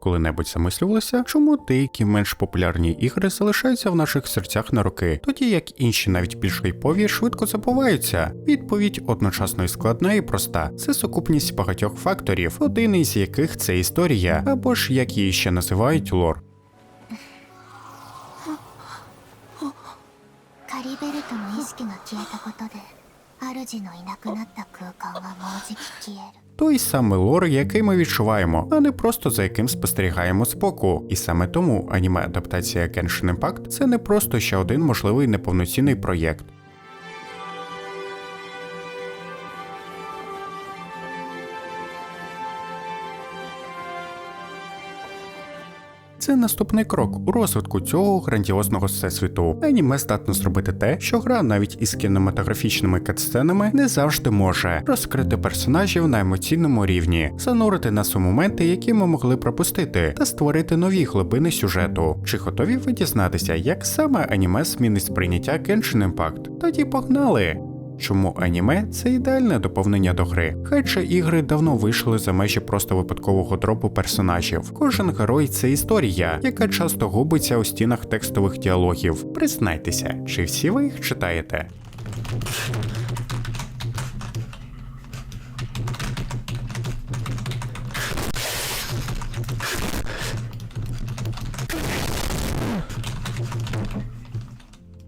Коли-небудь замислювалися, чому деякі менш популярні ігри залишаються в наших серцях на роки, тоді як інші, навіть більш хайпові, швидко забуваються. Відповідь одночасно і складна і проста: це сукупність багатьох факторів, один із яких це історія, або ж як її ще називають лор той самий лор, який ми відчуваємо, а не просто за яким спостерігаємо споку. І саме тому аніме адаптація Genshin Impact – це не просто ще один можливий неповноцінний проєкт. Це наступний крок у розвитку цього грандіозного всесвіту. Аніме здатно зробити те, що гра навіть із кінематографічними катсценами не завжди може розкрити персонажів на емоційному рівні, занурити нас у моменти, які ми могли пропустити, та створити нові глибини сюжету. Чи готові ви дізнатися, як саме аніме змінить сприйняття Genshin Impact? Тоді погнали! Чому аніме це ідеальне доповнення до гри? Хоча ігри давно вийшли за межі просто випадкового дропу персонажів. Кожен герой це історія, яка часто губиться у стінах текстових діалогів. Признайтеся, чи всі ви їх читаєте?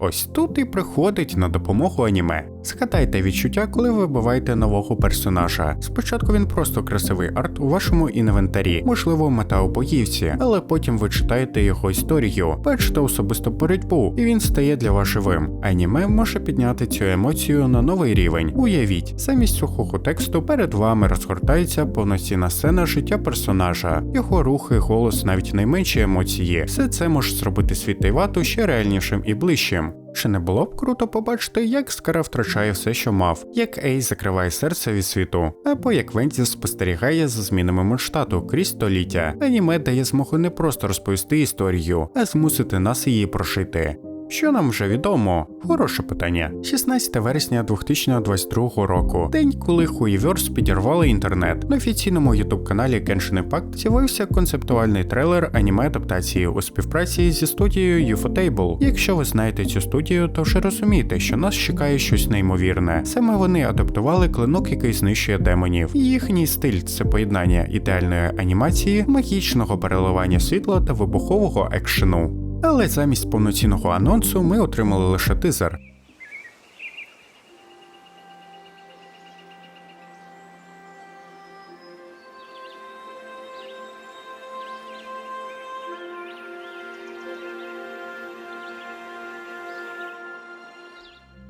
Ось тут і приходить на допомогу аніме. Згадайте відчуття, коли ви вибиваєте нового персонажа. Спочатку він просто красивий арт у вашому інвентарі, можливо, мета у боївці, але потім ви читаєте його історію, бачите особисту боротьбу, і він стає для вас живим. Аніме може підняти цю емоцію на новий рівень. Уявіть, замість сухого тексту перед вами розгортається повноцінна сцена життя персонажа, його рухи, голос, навіть найменші емоції. Все це може зробити світ Тайвату ще реальнішим і ближчим. Чи не було б круто побачити, як Скара втрачає все, що мав, як Ей закриває серце від світу, або як Вензі спостерігає за змінами масштабу крізь століття. Аніме дає змогу не просто розповісти історію, а змусити нас її прошити. Що нам вже відомо? Хороше питання. 16 вересня 2022 року, день, коли Хуїверс підірвали інтернет. На офіційному ютуб каналі Genshin Impact з'явився концептуальний трейлер аніме адаптації у співпраці зі студією Ufotable. Якщо ви знаєте цю студію, то вже розумієте, що нас чекає щось неймовірне. Саме вони адаптували клинок, який знищує демонів. Їхній стиль це поєднання ідеальної анімації, магічного переливання світла та вибухового екшену. Але замість повноцінного анонсу ми отримали лише тизер.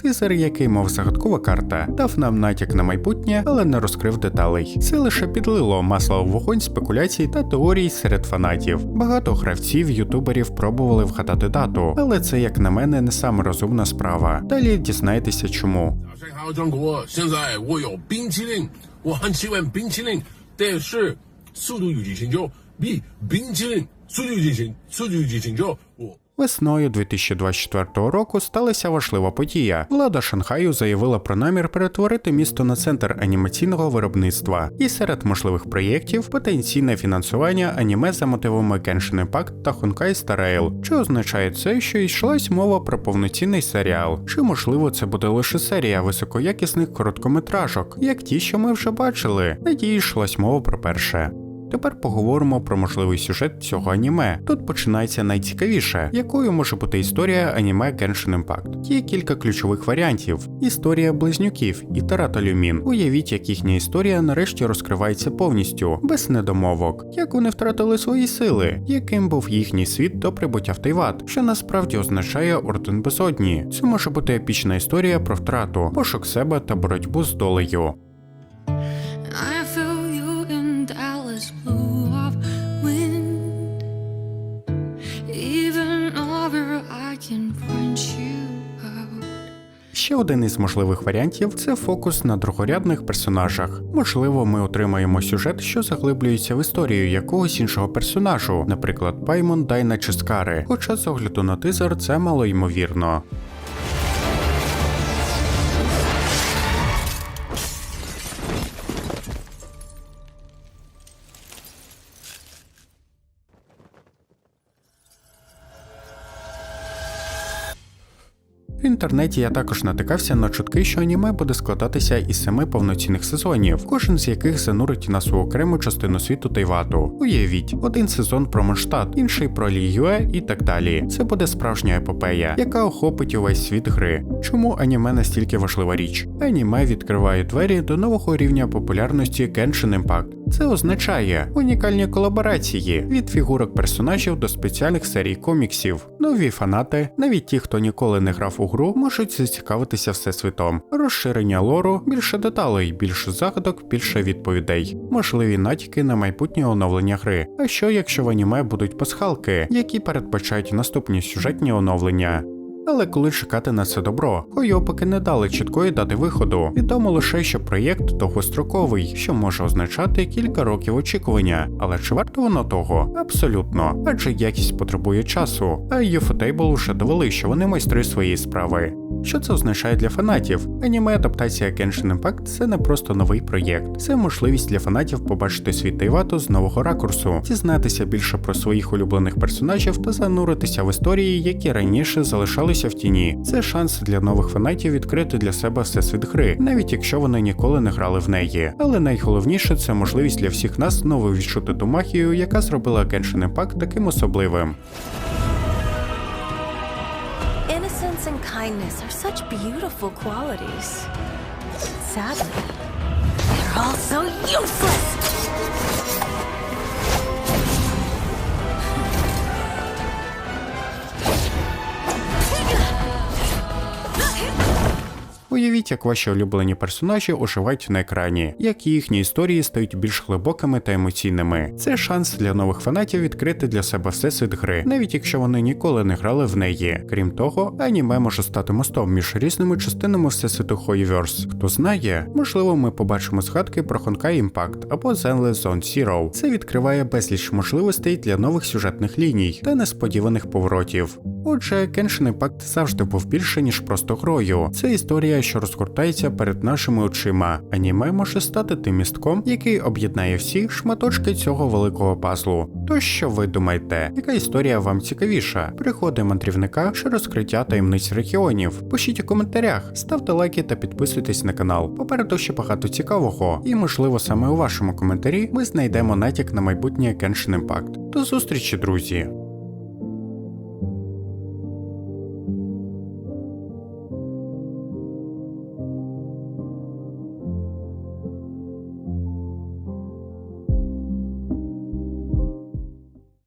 Тизер, який мов загадкова карта, дав нам натяк на майбутнє, але не розкрив деталей. Це лише підлило масла в вогонь спекуляцій та теорій серед фанатів. Багато гравців, ютуберів пробували вгадати дату, але це, як на мене, не саме розумна справа. Далі дізнаєтеся чому. 早上好，中国！现在我有冰淇淋，我很喜欢冰淇淋，但是《速度与激情九》比冰淇淋《速度与激情》《速度与激情九》我。 Весною 2024 року сталася важлива подія. Влада Шанхаю заявила про намір перетворити місто на центр анімаційного виробництва. І серед можливих проєктів потенційне фінансування аніме за мотивами Genshin Impact та Honkai Star Rail. Означає це, що йшлась мова про повноцінний серіал? Чи можливо це буде лише серія високоякісних короткометражок, як ті, що ми вже бачили? Надії йшлась мова про перше. Тепер поговоримо про можливий сюжет цього аніме. Тут починається найцікавіше, якою може бути історія аніме Genshin Impact. Є кілька ключових варіантів: історія близнюків і Тарата Люмін. Уявіть, як їхня історія нарешті розкривається повністю, без недомовок, як вони втратили свої сили, яким був їхній світ до прибуття в Тайват, що насправді означає орден безодні. Це може бути епічна історія про втрату, пошук себе та боротьбу з долею. Ще один із можливих варіантів це фокус на другорядних персонажах. Можливо, ми отримаємо сюжет, що заглиблюється в історію якогось іншого персонажу, наприклад, Паймон, Дайна чи Скари. Хоча з огляду на тизер це мало В інтернеті я також натикався на чутки, що аніме буде складатися із семи повноцінних сезонів, кожен з яких занурить нас у окрему частину світу Тайвату. Уявіть, один сезон про Монштадт, інший про Лі Юе і так далі. Це буде справжня епопея, яка охопить увесь світ гри. Чому аніме настільки важлива річ? Аніме відкриває двері до нового рівня популярності Genshin Impact. Це означає унікальні колаборації від фігурок персонажів до спеціальних серій коміксів. Нові фанати, навіть ті, хто ніколи не грав у гру, можуть зацікавитися всесвітом. Розширення лору, більше деталей, більше загадок, більше відповідей, можливі натяки на майбутнє оновлення гри. А що якщо в аніме будуть пасхалки, які передбачають наступні сюжетні оновлення? Але коли чекати на це добро, Хойо поки не дали чіткої дати виходу. Відомо лише, що проєкт довгостроковий, що може означати кілька років очікування. Але чи варто воно того? Абсолютно, адже якість потребує часу. А UFOTable вже довели, що вони майстри своєї справи. Що це означає для фанатів? Аніме адаптація Genshin Impact – це не просто новий проєкт, це можливість для фанатів побачити світ Тайвату з нового ракурсу, дізнатися більше про своїх улюблених персонажів та зануритися в історії, які раніше залишалися в тіні. Це шанс для нових фанатів відкрити для себе всесвіт гри, навіть якщо вони ніколи не грали в неї. Але найголовніше це можливість для всіх нас знову відчути ту магію, яка зробила Genshin Impact таким особливим. Kindness are such beautiful qualities. Sadly, they're all so useless! Уявіть, як ваші улюблені персонажі оживають на екрані, як їхні історії стають більш глибокими та емоційними. Це шанс для нових фанатів відкрити для себе всесвіт гри, навіть якщо вони ніколи не грали в неї. Крім того, аніме може стати мостом між різними частинами всесвіту Hoyoverse. Хто знає, можливо, ми побачимо згадки про Honkai Impact або Zenless Zone Zero. Це відкриває безліч можливостей для нових сюжетних ліній та несподіваних поворотів. Отже, Genshin Impact завжди був більше, ніж просто грою. Це історія, що розгортається перед нашими очима. Аніме може стати тим містком, який об'єднає всі шматочки цього великого пазлу. То що ви думаєте, яка історія вам цікавіша? Приходи мандрівника чи розкриття таємниць регіонів? Пишіть у коментарях, ставте лайки та підписуйтесь на канал. Попереду ще багато цікавого, і можливо саме у вашому коментарі ми знайдемо натяк на майбутнє Genshin Impact. До зустрічі, друзі!